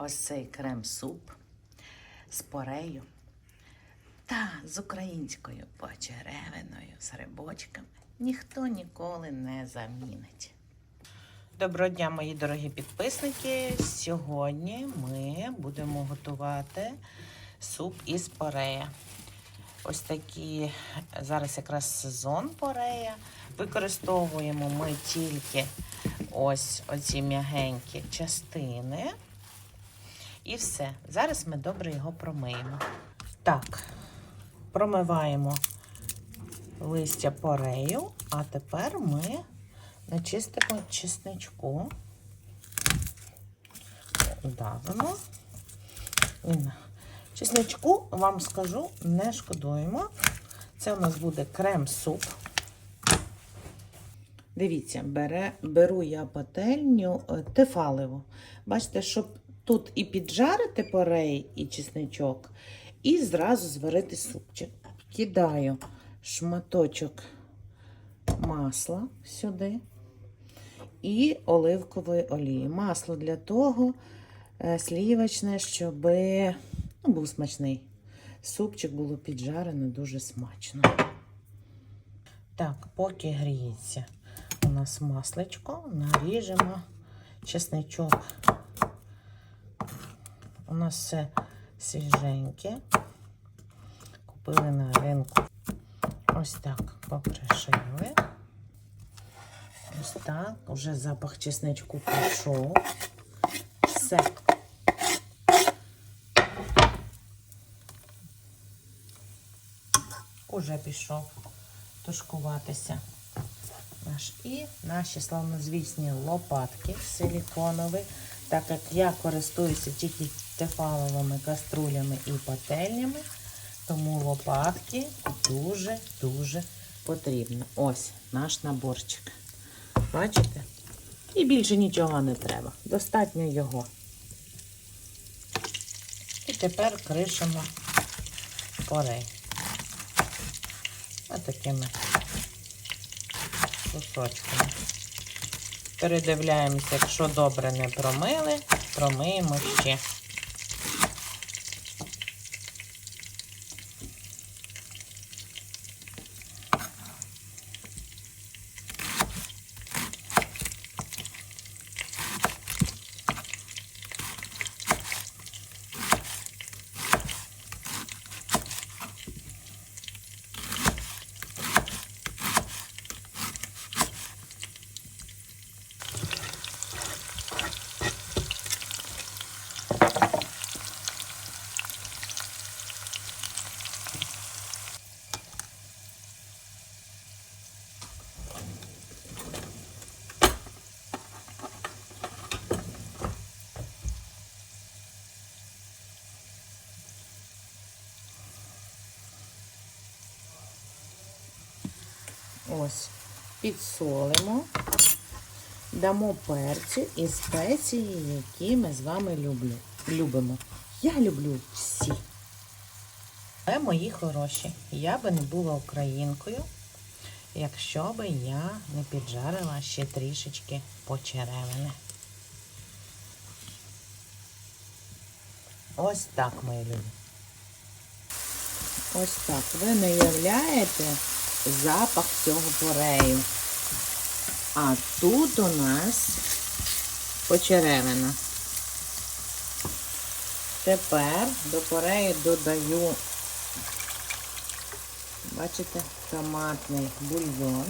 ось цей крем-суп з порею та з українською почеревиною, з грибочками ніхто ніколи не замінить. Доброго дня, мої дорогі підписники. Сьогодні ми будемо готувати суп із порея. Ось такі зараз якраз сезон порея. Використовуємо ми тільки ось оці м'ягенькі частини. І все. Зараз ми добре його промиємо. Так, промиваємо листя порею, а тепер ми начистимо чесничку. Давимо. Чесничку, вам скажу, не шкодуємо. Це у нас буде крем-суп. Дивіться, бере, беру я пательню е, тефалеву. Бачите, щоб тут і піджарити порей, і чесничок, і зразу зварити супчик. Кидаю шматочок масла сюди і оливкової олії. Масло для того е, слівочне, щоб ну, був смачний. Супчик було піджарено дуже смачно. Так, поки гріється у нас масличко, наріжемо чесничок. У нас все свіженьке. Купили на ринку. Ось так покришили. Ось так. Уже запах чесничку пішов. Все. Уже пішов тушкуватися наш і наші славнозвісні лопатки силіконові, так як я користуюся тільки тефаловими каструлями і пательнями, тому лопатки дуже-дуже потрібно. Ось наш наборчик. Бачите? І більше нічого не треба. Достатньо його. І тепер кришимо порей. Ось такими кусочками. Передивляємося, якщо добре не промили, промиємо ще. Ось, підсолимо, дамо перцю і спеції, які ми з вами люблю, любимо. Я люблю всі. Але мої хороші, я би не була українкою, якщо би я не піджарила ще трішечки почеревини. Ось так, мої любі. Ось так. Ви не уявляєте запах цього порею. А тут у нас почеревина. Тепер до порею додаю, бачите, томатний бульйон.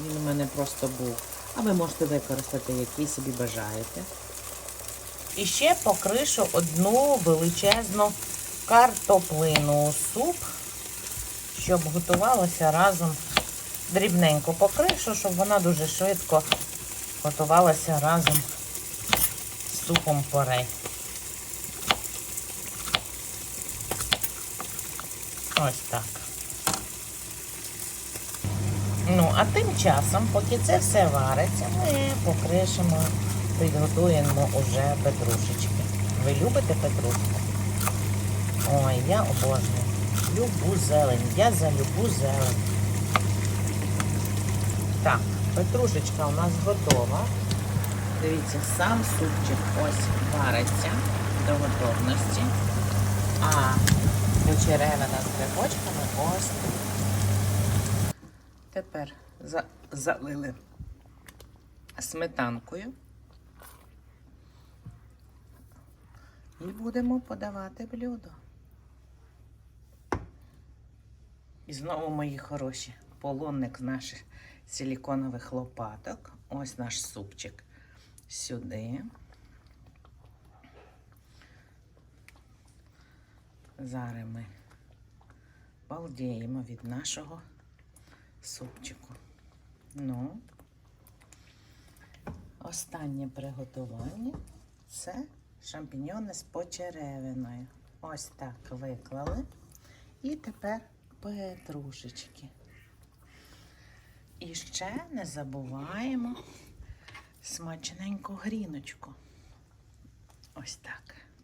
Він у мене просто був. А ви можете використати, який собі бажаєте. І ще покришу одну величезну картоплину суп, щоб готувалося разом дрібненько покришу, щоб вона дуже швидко готувалася разом з супом порей. Ось так. Ну, а тим часом, поки це все вариться, ми покришимо, підготуємо уже петрушечки. Ви любите петрушку? Ой, я обожнюю. Любу зелень. Я за любу зелень. Так, петрушечка у нас готова. Дивіться, сам супчик ось вариться. до готовності. А почеревина з грибочками ось. Тепер за- залили сметанкою. І будемо подавати блюдо. І знову, мої хороші, полонник наших силіконових лопаток. Ось наш супчик сюди. Зараз ми балдіємо від нашого супчику. Ну, останнє приготування це шампіньони з почеревиною. Ось так виклали. І тепер петрушечки. І ще не забуваємо смачненьку гріночку. Ось так.